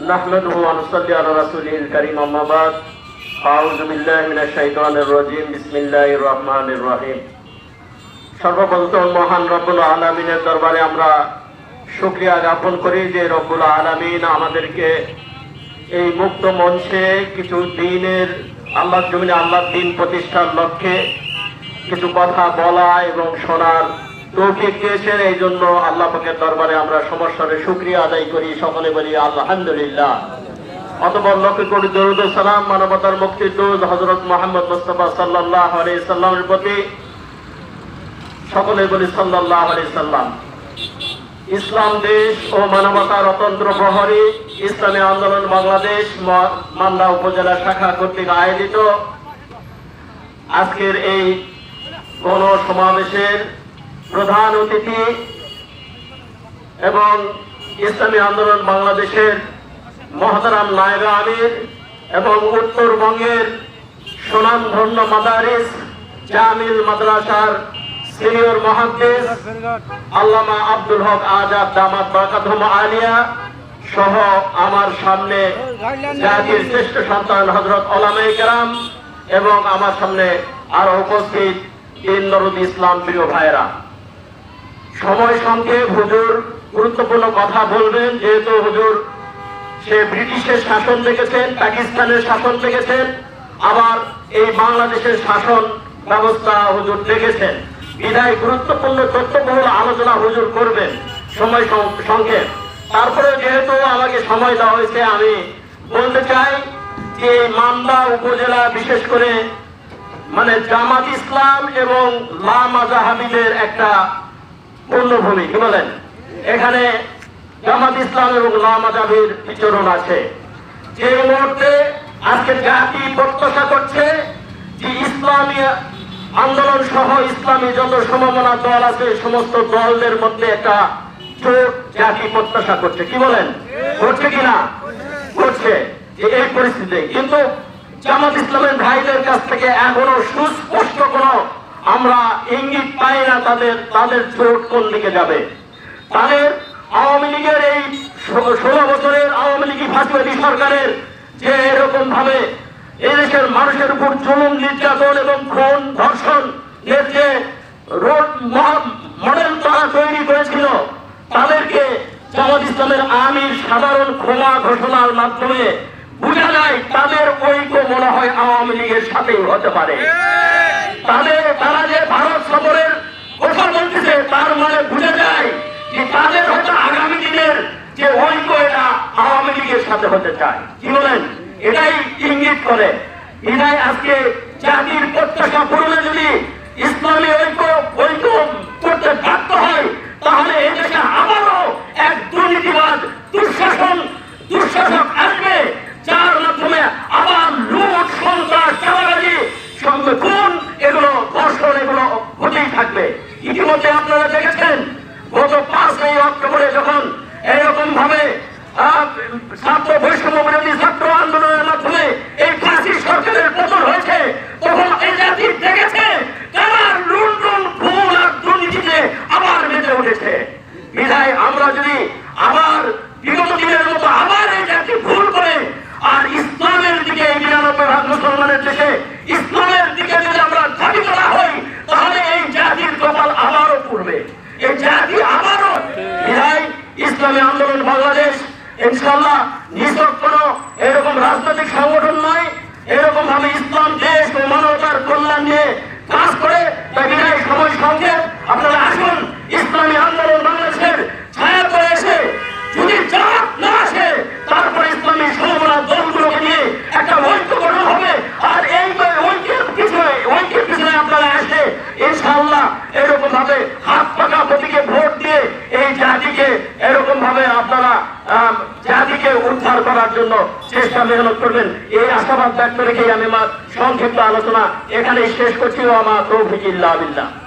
نحمده ونصلي على رسوله الكريم أما بعد أعوذ بالله من الشيطان الرجيم بسم الله الرحمن الرحيم সর্বপ্রথম মহান রব্বুল আলমিনের দরবারে আমরা শুক্রিয়া জ্ঞাপন করি যে রব্বুল আলমিন আমাদেরকে এই মুক্ত মঞ্চে কিছু দিনের আল্লাহ জমিনে আল্লাহ দিন প্রতিষ্ঠার লক্ষ্যে কিছু কথা বলা এবং শোনার তৌফিক দিয়েছেন এই জন্য আল্লাহ পাকের দরবারে আমরা সমস্যারে শুক্রিয়া আদায় করি, সকলে বলি আলহামদুলিল্লাহ। অতপর লক্ষ্য করি দরুদ সালাম মানবতার মুক্তির দোজ হজরত মোহাম্মদ মুস্তফা সাল্লাহ সাল্লামের প্রতি। সকলে বলি সাল্লাহ সাল্লাম। ইসলাম দেশ ও মানবতার অতন্ত্র প্রহরী, ইসলামী আন্দোলন বাংলাদেশ মান্দা উপজেলা শাখা কর্তৃক আয়োজিত। আজকের এই গণ সমাবেশের প্রধান অতিথি এবং ইসলামী আন্দোলন বাংলাদেশের মহতারাম নায়বে আমির এবং উত্তরবঙ্গের সুনামধন্য মাদারিস জামিল মাদ্রাসার সিনিয়র মহাদ্দেশ আল্লামা আব্দুল হক আজাদ দামাত বাকাতুম আলিয়া সহ আমার সামনে জাতির শ্রেষ্ঠ সন্তান হজরত ওলামে কেরাম এবং আমার সামনে আরও উপস্থিত তিন দরুদ ইসলাম প্রিয় ভাইরা সময় সঙ্গে হুজুর গুরুত্বপূর্ণ কথা বলবেন, যেহেতু হুজুর সে ব্রিটিশের শাসন দেখেছেন, পাকিস্তানের শাসন দেখেছেন, আবার এই বাংলাদেশের শাসন ব্যবস্থা হুজুর দেখেছেন। বিদায় গুরুত্বপূর্ণ তথ্যবহুল আলোচনা হুজুর করবেন সময় সং- সংক্ষেপ তারপরে যেহেতু আমাকে সময় দেওয়া হয়েছে, আমি বলতে চাই যে মান্দা উপজেলা বিশেষ করে মানে জামাত ইসলাম এবং লা মাজাহাবিদের একটা পূর্ণভূমি কি বলেন? এখানে জামাত ইসলাম এবং লা মাজাবির বিচরণ আছে। যে মুহূর্তে আজকে জাতি প্রত্যাশা করছে যে ইসলামী আন্দোলন সহ ইসলামী যত সমমনা দল আছে, সমস্ত দলদের মধ্যে একটা জোট জাতি প্রত্যাশা করছে। কি বলেন? করছে কিনা যে এই পরিস্থিতি। কিন্তু জামাত ইসলামের ভাইদের কাছ থেকে এখনও সুস্পষ্ট কোনো আমরা ইঙ্গিত পাই না তাদের তাদের জোট কোন দিকে যাবে। তাদের আওয়ামী লীগের এই ষোলো বছরের আওয়ামী লীগ ফাঁসিবাদী সরকারের যে এরকম ভাবে এদেশের মানুষের উপর জুলুম, নির্যাতন এবং খুন, ধর্ষণ এর যে রোড মডেল তারা তৈরি করেছিল, তাদেরকে জামাত ইসলামের আমির সাধারণ ক্ষমা ঘোষণার মাধ্যমে বোঝা যায় তাদের ঐক্য মনে হয় আওয়ামী লীগের সাথেই হতে পারে। তাদের তারা যে ভারত সফরের কথা বলতেছে, তার মানে বুঝে যায় যে তাদের হয়তো আগামী দিনের যে ঐক্য, এটা আওয়ামী লীগের সাথে হতে চায়। কি বলেন? এটাই ইঙ্গিত করে। এটাই আজকে জাতির প্রত্যাশা পূরণে যদি ইসলামী ঐক্য ঐক্য করতে ব্যর্থ হয়, তাহলে ছাত্র বৈষম্য বিরোধী ছাত্র আন্দোলনের মাধ্যমে এই ফাঁসি সরকারের পতন হয়েছে। তখন এই জাতি দেখেছে তারা লুণ্ঠন খুন আর দুর্নীতিতে আবার মেতে উঠেছে। বিধায় আমরা যদি আবার বিগত দিনের মতো আবার এই জাতি ভুল করে, আর ইসলামের দিকে এই নিরানব্বই ভাগ মুসলমানের দেশে ইসলামের দিকে যদি আমরা দাবি করা হই, তাহলে এই জাতির কপাল আবারও পূর্বে এই জাতি আবারও বিধায় ইসলামী আন্দোলন বাংলাদেশ ইনশাল্লাহ নিছক কোন এরকম রাজনৈতিক সংগঠন নয়। এরকম ভাবে ইসলাম, দেশ ও মানবতার কল্যাণ নিয়ে কাজ করে বিদায় সময় সঙ্গে আপনারা আসুন। ইসলামী আন্দোলন বাংলাদেশের ছায়া করে এসে, যদি জাত না আসে, তারপরে ইসলামী সমবনা দলগুলোকে নিয়ে একটা ঐক্য গঠন হবে। আর এই ঐক্যের পিছনে ঐক্যের পিছনে আপনারা এসে ইনশাল্লাহ এরকম ভাবে হাত পাকা প্রতীকে ভোট দিয়ে এই জাতিকে এরকম ভাবে আপনারা আম, উদ্ধার করার জন্য চেষ্টা মেহনত করবেন। এই আশাবাদ ব্যক্ত রেখেই আমি আমার সংক্ষিপ্ত আলোচনা এখানেই শেষ করছি। আমার ইল্লাহ বিল্লাহ।